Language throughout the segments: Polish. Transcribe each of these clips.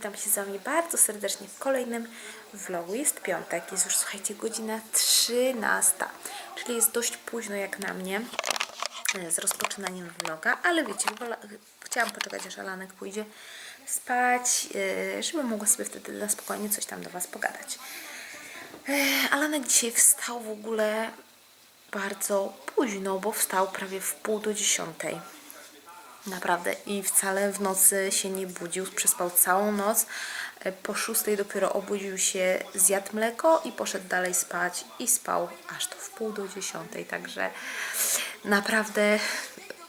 witam się z Wami bardzo serdecznie w kolejnym vlogu. Jest piątek, jest już słuchajcie godzina 13, czyli jest dość późno jak na mnie e, z rozpoczynaniem vloga, ale wiecie, chciałam poczekać aż Alanek pójdzie spać, e, żeby mogła sobie wtedy na spokojnie coś tam do Was pogadać. E, Alanek dzisiaj wstał w ogóle bardzo późno, bo wstał prawie w pół do dziesiątej. Naprawdę i wcale w nocy się nie budził, przespał całą noc. E, Po szóstej dopiero obudził się, zjadł mleko i poszedł dalej spać i spał aż do w pół do dziesiątej. Także naprawdę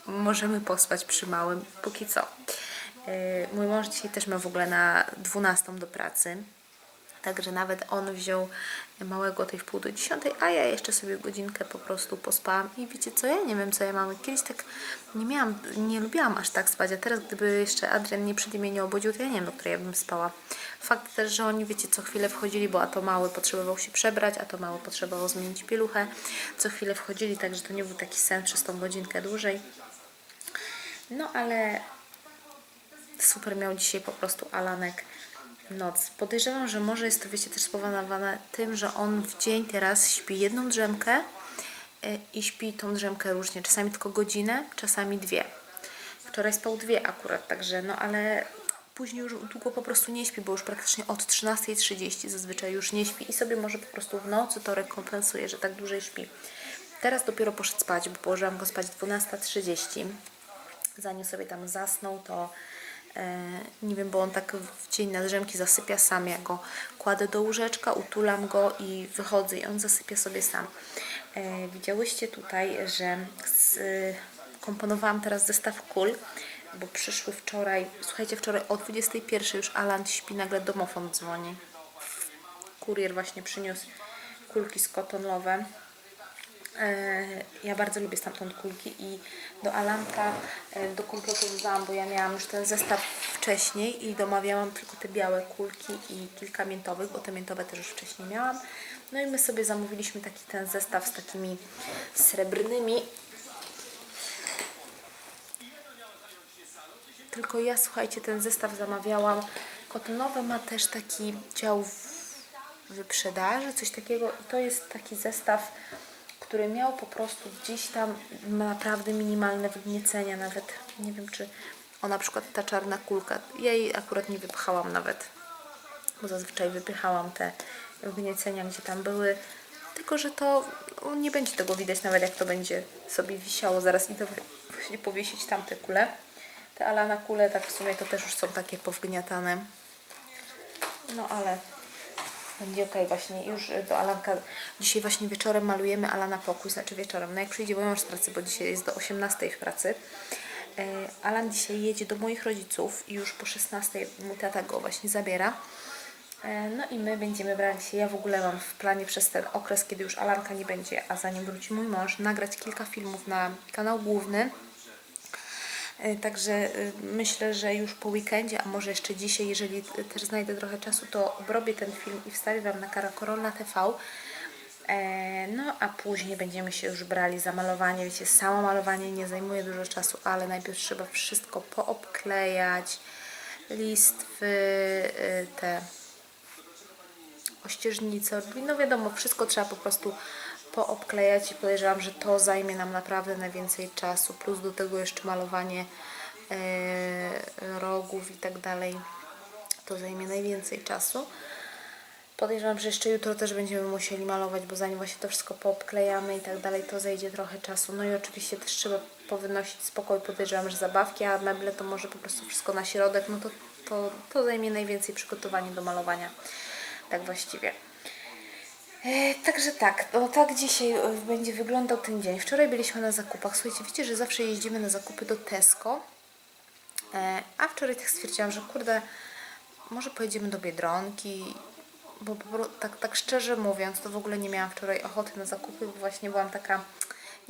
możemy pospać przy małym póki co. E, Mój mąż dzisiaj też ma w ogóle na 12 do pracy. Także nawet on wziął małego tej w pół do dziesiątej, a ja jeszcze sobie godzinkę po prostu pospałam. I wiecie co, ja nie wiem co ja mam. Kiedyś tak nie miałam, nie lubiłam aż tak spać, a teraz gdyby jeszcze Adrian nie przed mnie nie obudził, to ja nie wiem, do której ja bym spała. Fakt też, że oni wiecie, co chwilę wchodzili, bo a to mały potrzebował się przebrać, a to mały potrzebował zmienić pieluchę. Co chwilę wchodzili, także to nie był taki sen przez tą godzinkę dłużej. No ale super miał dzisiaj po prostu Alanek noc. Podejrzewam, że może jest to, wiecie, też spowodowane tym, że on w dzień teraz śpi jedną drzemkę y, i śpi tą drzemkę różnie. Czasami tylko godzinę, czasami dwie. Wczoraj spał dwie akurat, także no ale później już długo po prostu nie śpi, bo już praktycznie od 13.30 zazwyczaj już nie śpi i sobie może po prostu w nocy to rekompensuje, że tak dłużej śpi. Teraz dopiero poszedł spać, bo położyłam go spać 12.30 zanim sobie tam zasnął, to e, nie wiem, bo on tak w dzień na drzemki zasypia sam. Ja go kładę do łóżeczka, utulam go i wychodzę i on zasypia sobie sam. E, widziałyście tutaj, że komponowałam teraz zestaw kul, bo przyszły wczoraj, słuchajcie, wczoraj o 21 już Alan śpi, nagle domofon dzwoni. Kurier właśnie przyniósł kulki skotonowe. E, Ja bardzo lubię stamtąd kulki i do Alanka, e, do kompletu dodałam, bo ja miałam już ten zestaw wcześniej i domawiałam tylko te białe kulki i kilka miętowych, bo te miętowe też już wcześniej miałam. No i my sobie zamówiliśmy taki ten zestaw z takimi srebrnymi. Tylko ja, słuchajcie, ten zestaw zamawiałam. Kotonowy ma też taki dział wyprzedaży, coś takiego. I to jest taki zestaw, który miał po prostu gdzieś tam naprawdę minimalne wygniecenia, nawet nie wiem czy o na przykład ta czarna kulka, ja jej akurat nie wypchałam nawet, bo zazwyczaj wypychałam te wygniecenia, gdzie tam były, tylko że to no, nie będzie tego widać nawet jak to będzie sobie wisiało, zaraz idę właśnie powiesić tamte kule, te Alana kule tak w sumie to też już są takie powgniatane, no ale będzie ok, właśnie już y, do Alanka. Dzisiaj właśnie wieczorem malujemy Alana pokój, znaczy wieczorem. No jak przyjdzie mój mąż z pracy, bo dzisiaj jest do 18 w pracy. E, Alan dzisiaj jedzie do moich rodziców i już po 16 mój tata go właśnie zabiera. E, No i my będziemy brać się. Ja w ogóle mam w planie przez ten okres, kiedy już Alanka nie będzie, a zanim wróci mój mąż, nagrać kilka filmów na kanał główny. E, Także y, myślę, że już po weekendzie, a może jeszcze dzisiaj, jeżeli też znajdę trochę czasu, to obrobię ten film i wstawię Wam na Karakorolna TV. E, No a później będziemy się już brali za malowanie. Wiecie, samo malowanie nie zajmuje dużo czasu, ale najpierw trzeba wszystko poobklejać. Listwy, te ościeżnice, no wiadomo, wszystko trzeba po prostu poobklejać i podejrzewam, że to zajmie nam naprawdę najwięcej czasu, plus do tego jeszcze malowanie e, rogów i tak dalej, to zajmie najwięcej czasu. Podejrzewam, że jeszcze jutro też będziemy musieli malować, bo zanim właśnie to wszystko poobklejamy i tak dalej, to zejdzie trochę czasu. No i oczywiście też trzeba powynosić spokój. Podejrzewam, że zabawki, a meble to może po prostu wszystko na środek, no to, to, to zajmie najwięcej przygotowanie do malowania. Tak właściwie. E, Także tak, no tak dzisiaj e, będzie wyglądał ten dzień. Wczoraj byliśmy na zakupach. Słuchajcie, wiecie, że zawsze jeździmy na zakupy do Tesco. E, A wczoraj tak stwierdziłam, że kurde, może pojedziemy do Biedronki, bo tak, tak szczerze mówiąc, to w ogóle nie miałam wczoraj ochoty na zakupy, bo właśnie byłam taka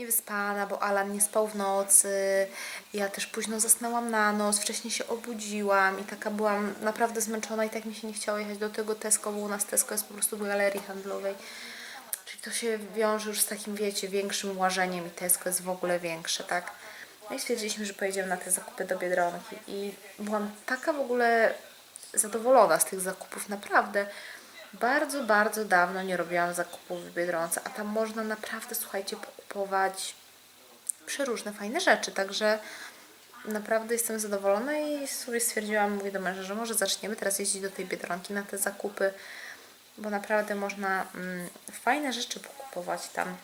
niewyspana, bo Alan nie spał w nocy, ja też późno zasnęłam na noc, wcześniej się obudziłam i taka byłam naprawdę zmęczona i tak mi się nie chciało jechać do tego Tesco, bo u nas Tesco jest po prostu w galerii handlowej. Czyli to się wiąże już z takim, wiecie, większym łażeniem i Tesco jest w ogóle większe, tak? No i stwierdziliśmy, że pojedziemy na te zakupy do Biedronki i byłam taka w ogóle zadowolona z tych zakupów, naprawdę. Bardzo, bardzo dawno nie robiłam zakupów w Biedronce, a tam można naprawdę, słuchajcie, kupować przeróżne fajne rzeczy, także naprawdę jestem zadowolona i sobie stwierdziłam, mówię do męża, że może zaczniemy teraz jeździć do tej Biedronki na te zakupy, bo naprawdę można mm, fajne rzeczy pokupować tam.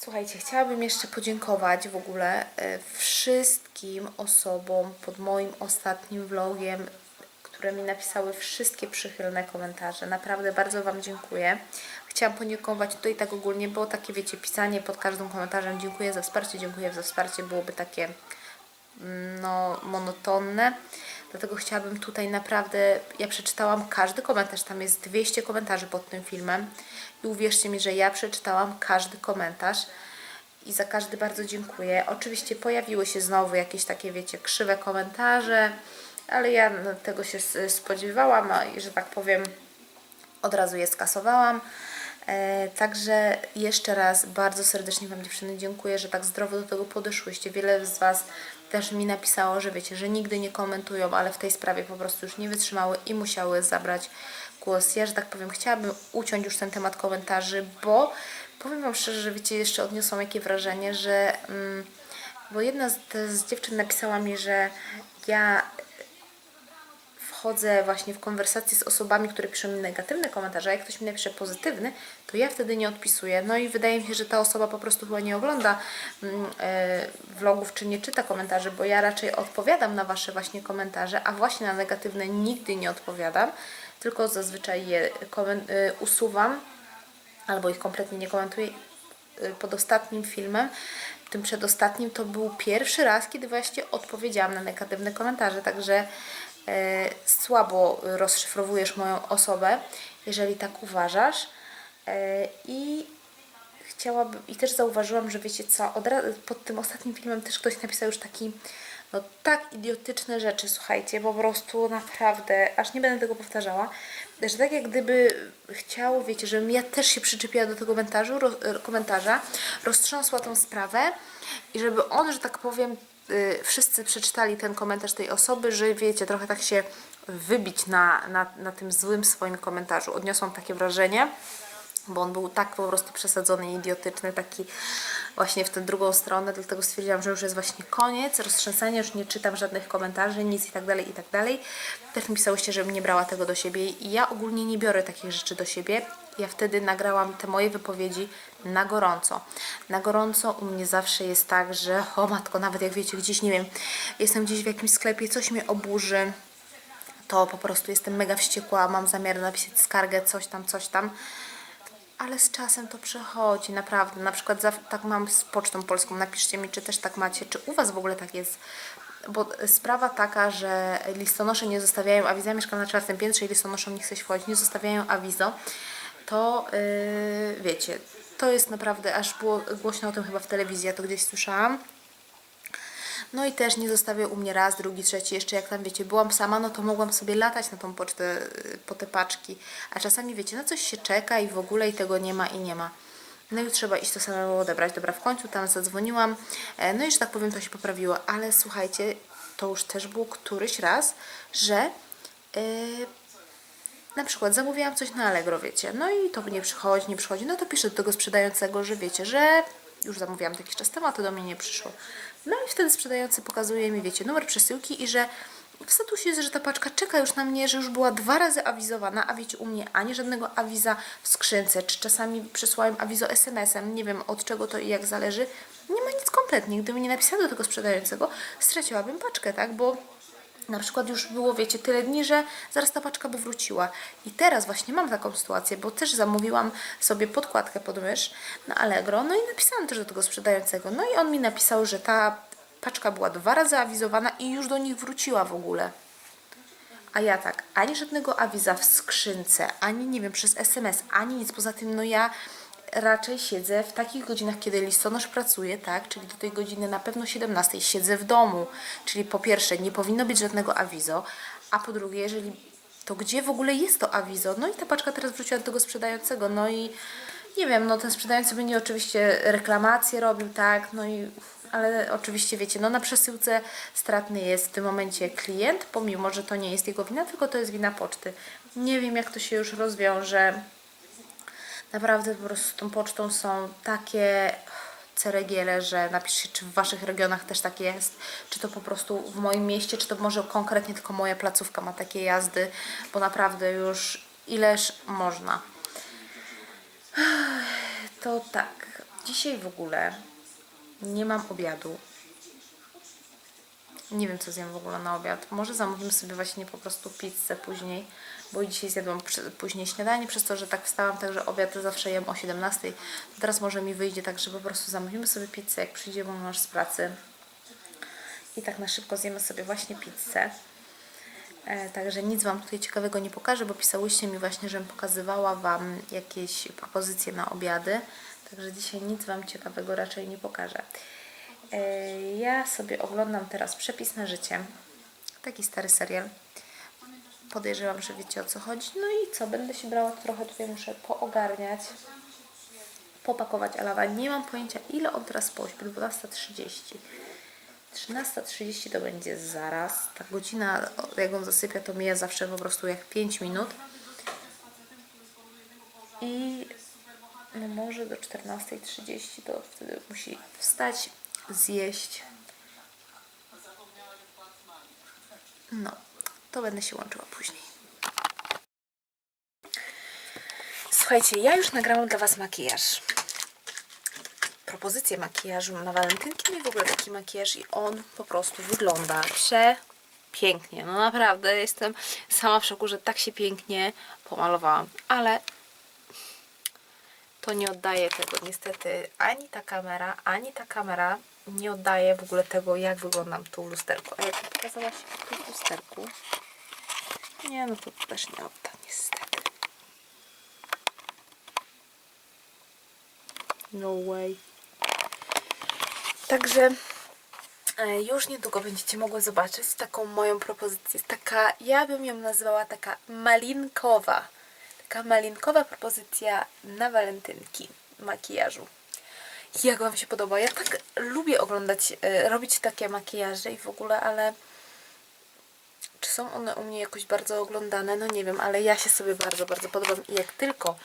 Słuchajcie, chciałabym jeszcze podziękować w ogóle e, wszystkim osobom pod moim ostatnim vlogiem, które mi napisały wszystkie przychylne komentarze. Naprawdę bardzo Wam dziękuję. Chciałam podziękować tutaj tak ogólnie, bo takie wiecie, pisanie pod każdym komentarzem dziękuję za wsparcie, dziękuję za wsparcie byłoby takie mm, no, monotonne. Dlatego chciałabym tutaj naprawdę, ja przeczytałam każdy komentarz, tam jest 200 komentarzy pod tym filmem i uwierzcie mi, że ja przeczytałam każdy komentarz i za każdy bardzo dziękuję. Oczywiście pojawiły się znowu jakieś takie, wiecie, krzywe komentarze, ale ja tego się spodziewałam i, że tak powiem, od razu je skasowałam. E, także jeszcze raz bardzo serdecznie Wam dziewczyny dziękuję, że tak zdrowo do tego podeszłyście. Wiele z Was też mi napisało, że wiecie, że nigdy nie komentują, ale w tej sprawie po prostu już nie wytrzymały i musiały zabrać głos. Ja, że tak powiem, chciałabym uciąć już ten temat komentarzy, bo powiem Wam szczerze, że wiecie, jeszcze odniosłam jakie wrażenie, że... Mm, bo jedna z, z dziewczyn napisała mi, że ja wchodzę właśnie w konwersację z osobami, które piszą mi negatywne komentarze, a jak ktoś mi napisze pozytywny, to ja wtedy nie odpisuję. No i wydaje mi się, że ta osoba po prostu chyba nie ogląda mm, e, vlogów, czy nie czyta komentarzy, bo ja raczej odpowiadam na Wasze właśnie komentarze, a właśnie na negatywne nigdy nie odpowiadam, tylko zazwyczaj je e, usuwam albo ich kompletnie nie komentuję. Y, Pod ostatnim filmem, tym przedostatnim, to był pierwszy raz, kiedy właśnie odpowiedziałam na negatywne komentarze, także e, słabo rozszyfrowujesz moją osobę, jeżeli tak uważasz. E, I chciałabym, i też zauważyłam, że wiecie co, od razu, pod tym ostatnim filmem też ktoś napisał już taki, no tak idiotyczne rzeczy, słuchajcie, po prostu naprawdę, aż nie będę tego powtarzała, że tak jak gdyby chciał, wiecie, żebym ja też się przyczepiła do tego komentarzu, ro, e, komentarza, roztrząsła tą sprawę i żeby on, że tak powiem, wszyscy przeczytali ten komentarz tej osoby, że wiecie, trochę tak się wybić na, na, na tym złym swoim komentarzu. Odniosłam takie wrażenie bo on był tak po prostu przesadzony idiotyczny, taki właśnie w tę drugą stronę, dlatego stwierdziłam, że już jest właśnie koniec roztrzęsania, już nie czytam żadnych komentarzy, nic i tak dalej, i tak dalej. Też mi pisałyście, żebym nie brała tego do siebie i ja ogólnie nie biorę takich rzeczy do siebie. Ja wtedy nagrałam te moje wypowiedzi na gorąco. Na gorąco u mnie zawsze jest tak, że o matko, nawet jak wiecie, gdzieś, nie wiem, jestem gdzieś w jakimś sklepie, coś mnie oburzy, to po prostu jestem mega wściekła, mam zamiar napisać skargę, coś tam, coś tam. Ale z czasem to przechodzi, naprawdę. Na przykład tak mam z Pocztą Polską. Napiszcie mi, czy też tak macie, czy u Was w ogóle tak jest. Bo sprawa taka, że listonosze nie zostawiają awiza, mieszkam na czwartym piętrze i listonoszom nie chce się wchodzić, nie zostawiają awizo, to yy, wiecie, to jest naprawdę, aż było głośno o tym chyba w telewizji, ja to gdzieś słyszałam. No i też nie zostawię u mnie raz, drugi, trzeci, jeszcze jak tam wiecie, byłam sama, no to mogłam sobie latać na tą pocztę y, po te paczki, a czasami wiecie, na coś się czeka i w ogóle i tego nie ma i nie ma. No i trzeba iść to samemu odebrać. Dobra, w końcu tam zadzwoniłam, e, no i że tak powiem to się poprawiło, ale słuchajcie, to już też było któryś raz, że yy, na przykład zamówiłam coś na Allegro, wiecie, no i to nie przychodzi, nie przychodzi, no to piszę do tego sprzedającego, że wiecie, że już zamówiłam jakiś czas temu, a to do mnie nie przyszło. No i wtedy sprzedający pokazuje mi, wiecie, numer przesyłki i że w statusie jest, że ta paczka czeka już na mnie, że już była dwa razy awizowana, a wiecie, u mnie ani żadnego awiza w skrzynce, czy czasami przysłałem awizo SMS-em, nie wiem od czego to i jak zależy, nie ma nic kompletnie. Gdybym nie napisała do tego sprzedającego, straciłabym paczkę, tak, bo na przykład już było, wiecie, tyle dni, że zaraz ta paczka by wróciła. I teraz właśnie mam taką sytuację, bo też zamówiłam sobie podkładkę pod mysz na Allegro, no i napisałam też do tego sprzedającego. No i on mi napisał, że ta paczka była dwa razy awizowana i już do nich wróciła w ogóle. A ja tak, ani żadnego awiza w skrzynce, ani nie wiem, przez SMS, ani nic. Poza tym, no ja raczej siedzę w takich godzinach, kiedy listonosz pracuje, tak, czyli do tej godziny na pewno 17 siedzę w domu. Czyli po pierwsze, nie powinno być żadnego awizo, a po drugie, jeżeli to gdzie w ogóle jest to awizo? No i ta paczka teraz wróciła do tego sprzedającego, no i nie wiem, no ten sprzedający będzie oczywiście reklamację robił, tak, no i ale oczywiście wiecie, no na przesyłce stratny jest w tym momencie klient, pomimo, że to nie jest jego wina, tylko to jest wina poczty. Nie wiem, jak to się już rozwiąże. Naprawdę po prostu z tą pocztą są takie ceregiele, że napiszcie, czy w Waszych regionach też tak jest, czy to po prostu w moim mieście, czy to może konkretnie tylko moja placówka ma takie jazdy, bo naprawdę już ileż można. To tak, dzisiaj w ogóle nie mam obiadu. Nie wiem, co zjem w ogóle na obiad. Może zamówimy sobie właśnie po prostu pizzę później, bo dzisiaj zjadłam później śniadanie, przez to, że tak wstałam, także obiad zawsze jem o 17. Teraz może mi wyjdzie tak, że po prostu zamówimy sobie pizzę, jak przyjdzie mąż z pracy. I tak na szybko zjemy sobie właśnie pizzę. E, Także nic Wam tutaj ciekawego nie pokażę, bo pisałyście mi właśnie, żebym pokazywała Wam jakieś propozycje na obiady. Także dzisiaj nic Wam ciekawego raczej nie pokażę. E, Ja sobie oglądam teraz Przepis na życie. Taki stary serial. Podejrzewam, że wiecie o co chodzi. No i co, będę się brała trochę tutaj, muszę poogarniać, popakować Alawa. Nie mam pojęcia, ile on teraz pośpi. 12.30. 13.30 to będzie zaraz. Ta godzina, jak on zasypia, to mija zawsze po prostu jak 5 minut. I no może do 14.30 to wtedy musi wstać, zjeść. No, to będę się łączyła później. Słuchajcie, ja już nagrałam dla Was makijaż propozycję makijażu na walentynki, no i w ogóle taki makijaż i on po prostu wygląda przepięknie. No naprawdę, jestem sama w szoku, że tak się pięknie pomalowałam, ale to nie oddaje tego niestety ani ta kamera, ani ta kamera nie oddaje w ogóle tego, jak wyglądam tu w lusterku. A jak pokazałaś tu w lusterku, nie, no to też nie odda niestety. No way. Także e, już niedługo będziecie mogły zobaczyć taką moją propozycję. Taka, ja bym ją nazwała taka malinkowa. Taka malinkowa propozycja na walentynki makijażu. Jak Wam się podoba? Ja tak lubię oglądać, e, robić takie makijaże i w ogóle, ale czy są one u mnie jakoś bardzo oglądane? No nie wiem, ale ja się sobie bardzo, bardzo podobam i jak tylko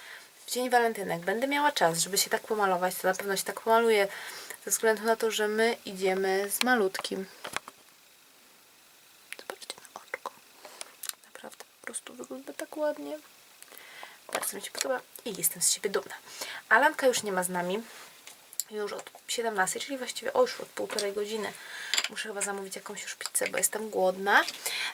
w dzień walentynek będę miała czas, żeby się tak pomalować, to na pewno się tak pomaluję ze względu na to, że my idziemy z malutkim. Zobaczcie na oczko. Naprawdę po prostu wygląda tak ładnie. Bardzo mi się podoba i jestem z siebie dumna. Alanka już nie ma z nami. Już od 17, czyli właściwie o już od półtorej godziny. Muszę chyba zamówić jakąś już pizzę, bo jestem głodna.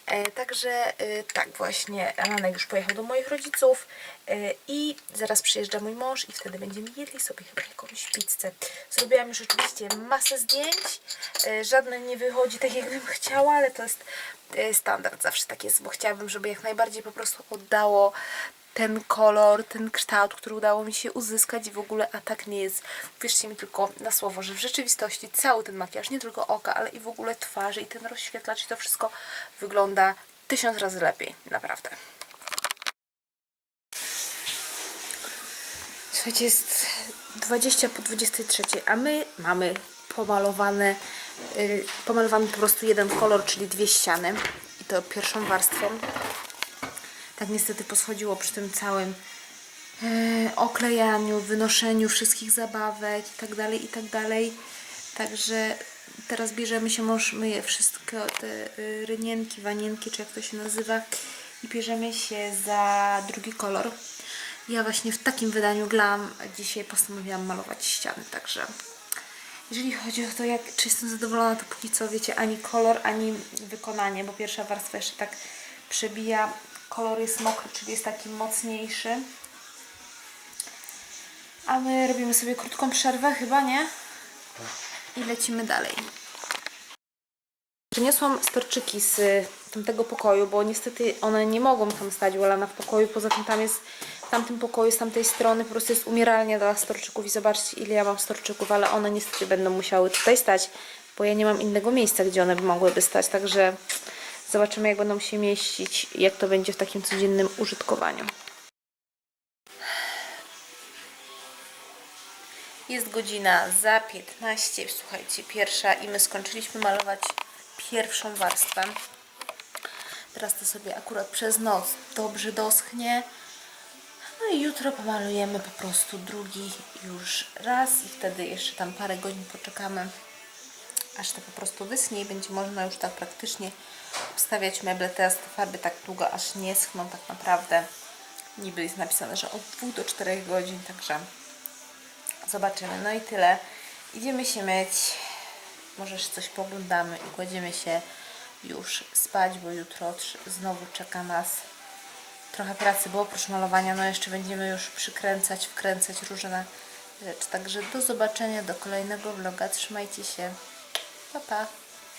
E, także e, tak właśnie, Alanek już pojechał do moich rodziców e, i zaraz przyjeżdża mój mąż i wtedy będziemy jedli sobie chyba jakąś pizzę. Zrobiłam już oczywiście masę zdjęć. E, żadne nie wychodzi tak, jakbym chciała, ale to jest e, standard, zawsze tak jest, bo chciałabym, żeby jak najbardziej po prostu oddało ten kolor, ten kształt, który udało mi się uzyskać i w ogóle, a tak nie jest. Wierzcie mi tylko na słowo, że w rzeczywistości cały ten makijaż, nie tylko oka, ale i w ogóle twarzy i ten rozświetlacz i to wszystko wygląda tysiąc razy lepiej, naprawdę. Słuchajcie, jest 20 po 23, a my mamy pomalowane, yy, pomalowany po prostu jeden kolor, czyli dwie ściany i to pierwszą warstwą tak niestety poschodziło przy tym całym e, oklejaniu, wynoszeniu wszystkich zabawek i tak dalej, i tak. Także teraz bierzemy się, mąż myje wszystkie te y, rynienki, wanienki, czy jak to się nazywa i bierzemy się za drugi kolor. Ja właśnie w takim wydaniu glam dzisiaj postanowiłam malować ściany, także jeżeli chodzi o to, jak, czy jestem zadowolona, to póki co, wiecie, ani kolor, ani wykonanie, bo pierwsza warstwa jeszcze tak przebija. Kolor jest mokry, czyli jest taki mocniejszy. A my robimy sobie krótką przerwę, chyba nie? I lecimy dalej. Przyniosłam storczyki z tamtego pokoju, bo niestety one nie mogą tam stać Łolana w pokoju. Poza tym tam jest, w tamtym pokoju, z tamtej strony po prostu jest umieralnia dla storczyków i zobaczcie ile ja mam storczyków, ale one niestety będą musiały tutaj stać, bo ja nie mam innego miejsca, gdzie one mogłyby stać, także zobaczymy jak będą się mieścić jak to będzie w takim codziennym użytkowaniu. Jest godzina za 15, słuchajcie, pierwsza i my skończyliśmy malować pierwszą warstwę. Teraz to sobie akurat przez noc dobrze doschnie. No i jutro pomalujemy po prostu drugi już raz i wtedy jeszcze tam parę godzin poczekamy, aż to po prostu wyschnie i będzie można już tak praktycznie wstawiać meble. Teraz te farby tak długo aż nie schną tak naprawdę. Niby jest napisane, że od 2 do 4 godzin, także zobaczymy. No i tyle. Idziemy się myć. Może jeszcze coś poglądamy i kładziemy się już spać, bo jutro znowu czeka nas trochę pracy, bo oprócz malowania, no jeszcze będziemy już przykręcać, wkręcać różne rzeczy. Także do zobaczenia, do kolejnego vloga. Trzymajcie się. Pa, pa.